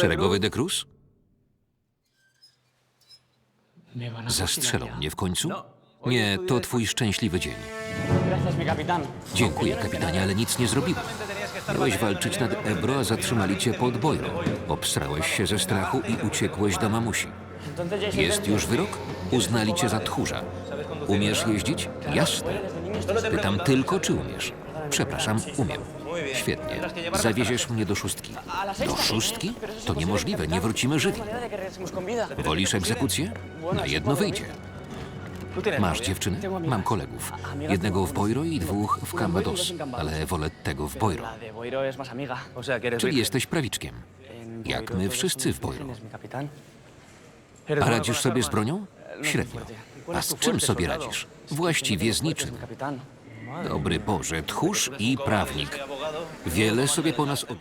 Szeregowy de Cruz? Zastrzelą mnie w końcu? Nie, to twój szczęśliwy dzień. Dziękuję, kapitanie, ale nic nie zrobiłem. Miałeś walczyć nad Ebro, a zatrzymali cię pod Bojro. Obstrałeś się ze strachu i uciekłeś do mamusi. Jest już wyrok? Uznali cię za tchórza. Umiesz jeździć? Jasne. Pytam tylko, czy umiesz. Przepraszam, umiem. Świetnie. Zawieziesz mnie do szóstki. Do szóstki? To niemożliwe, nie wrócimy żywi. Wolisz egzekucję? Na jedno wyjdzie. Masz dziewczyny? Mam kolegów. Jednego w Bojro i dwóch w Cambados, ale wolę tego w Boiro. Czyli jesteś prawiczkiem. Jak Boiro my wszyscy w capitán. A radzisz sobie z bronią? Średnio. A z czym sobie radzisz? Właściwie z niczym. Dobry Boże, tchórz i prawnik. Wiele sobie po nas obie...